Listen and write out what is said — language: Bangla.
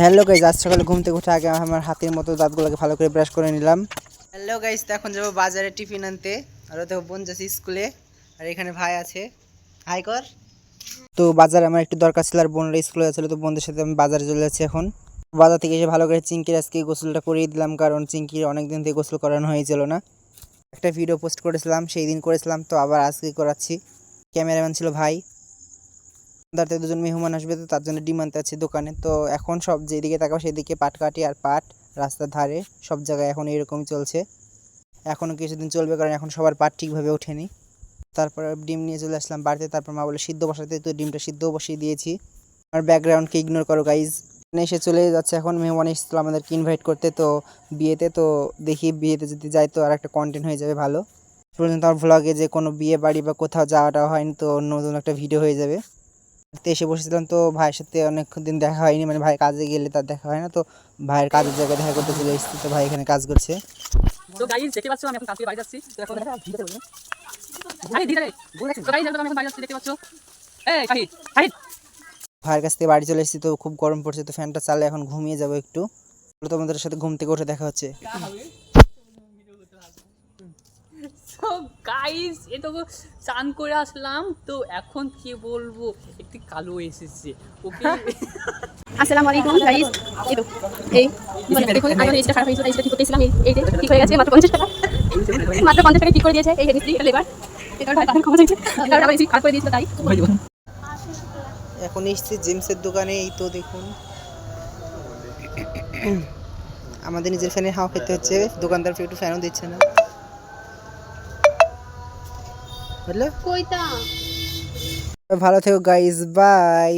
হ্যালো গাইজ আজ সকালে ঘুম থেকে উঠে আগে আমার হাতের মতো দাঁতগুলোকে ভালো করে ব্রাশ করে নিলাম। হ্যালো গাইজ তো এখন যাব বাজারে টিফিন আনতে। আর ওতে বোন যাচ্ছে স্কুলে আর এখানে ভাই আছে। হাই কর। তো বাজারে আমার একটু দরকার ছিল আর বোনরা স্কুলে যাচ্ছিল তো বোনদের সাথে আমি বাজারে চলে যাচ্ছি এখন। বাজার থেকে এসে ভালো করে চিঙ্কির আজকে গোসলটা করিয়ে দিলাম কারণ চিঙ্কির অনেক দিন থেকে গোসল করানো হয়েছিল না। একটা ভিডিও পোস্ট করেছিলাম সেই দিন করেছিলাম তো আবার আজকে করাচ্ছি। ক্যামেরাম্যান ছিল ভাই। দাঁড়াতে দুজন মেহমান আসবে, তো তার জন্য ডিমান্ড আছে দোকানে। তো এখন সব যেদিকে তাকাও সেদিকে পাট কাটি আর পাট রাস্তার ধারে, সব জায়গায় এখন এরকমই চলছে। এখনও কিছুদিন চলবে কারণ এখন সবার পাট ঠিকভাবে ওঠেনি। তারপর ডিম নিয়ে চলে আসলাম বাড়িতে, তারপর মা বলে, সিদ্ধ বসাতে। তো ডিমটা সিদ্ধ বসিয়ে দিয়েছি। আর ব্যাকগ্রাউন্ডকে ইগনোর করো গাইজ মানে এসে চলে যাচ্ছে এখন, মেহমান এসেছিল আমাদেরকে ইনভাইট করতে, তো বিয়েতে, তো দেখি বিয়েতে যদি যাই তো আর একটা কন্টেন্ট হয়ে যাবে ভালো। পর্যন্ত আমার ভ্লগে যে কোনো বিয়ে বাড়ি বা কোথাও যাওয়াটা হয়নি, তো নতুন একটা ভিডিও হয়ে যাবে। এসে বসেছিলাম তো ভাইয়ের সাথে অনেক দিন দেখা হয়নি মানে ভাই কাজে গেলে তার দেখা হয় না তো ভাইয়ের কাজের জায়গায় দেখা করতে চলে এসেছি তো ভাই এখানে কাজ করছে। তো গাইজ দেখতে পাচ্ছ আমি এখন কাজ থেকে বাড়ি যাচ্ছি। তো এখন আরে দিদা রে তো গাইজ আমি এখন বাড়ি যাচ্ছি দেখতে পাচ্ছ? এই কাহিদ কাহিদ ভাইয়ের কাছ থেকে বাড়ি চলে এসেছি তো খুব গরম পড়ছে তো ফ্যানটা চালে এখন ঘুমিয়ে যাব একটু। তোমাদের সাথে ঘুম থেকে উঠে দেখা হচ্ছে। তো গাইজ এ তো চান করে আসলাম। তো এখন কি বলব? একটু কালো এসেছে। ওকে? আসসালামু আলাইকুম গাইস এই তো এই বলে দেখুন আমার রেজিস্টার খারাপ হয়েছিল রেজিস্টার ঠিক করতেছিলাম এই এই যে ঠিক হয়ে গেছে মাত্র পঞ্চাশ টাকা। মাত্র পঞ্চাশ টাকা ঠিক করে দিয়েছে। এই হেডিস্ট্রি লেবার এটা ভাই তাদের ক্ষমা চাইছে কারণ আমার খারাপ করে দিয়েছিল তাই। এখন এসেছি জেমসের দোকানে এই তো দেখুন। আমাদের নিজের ফ্যানের হাওয়া খেতে হচ্ছে। দোকানদার একটু ফ্যানও দিচ্ছে না। বুঝলে কইতা? ভালো থেকো গাইস বাই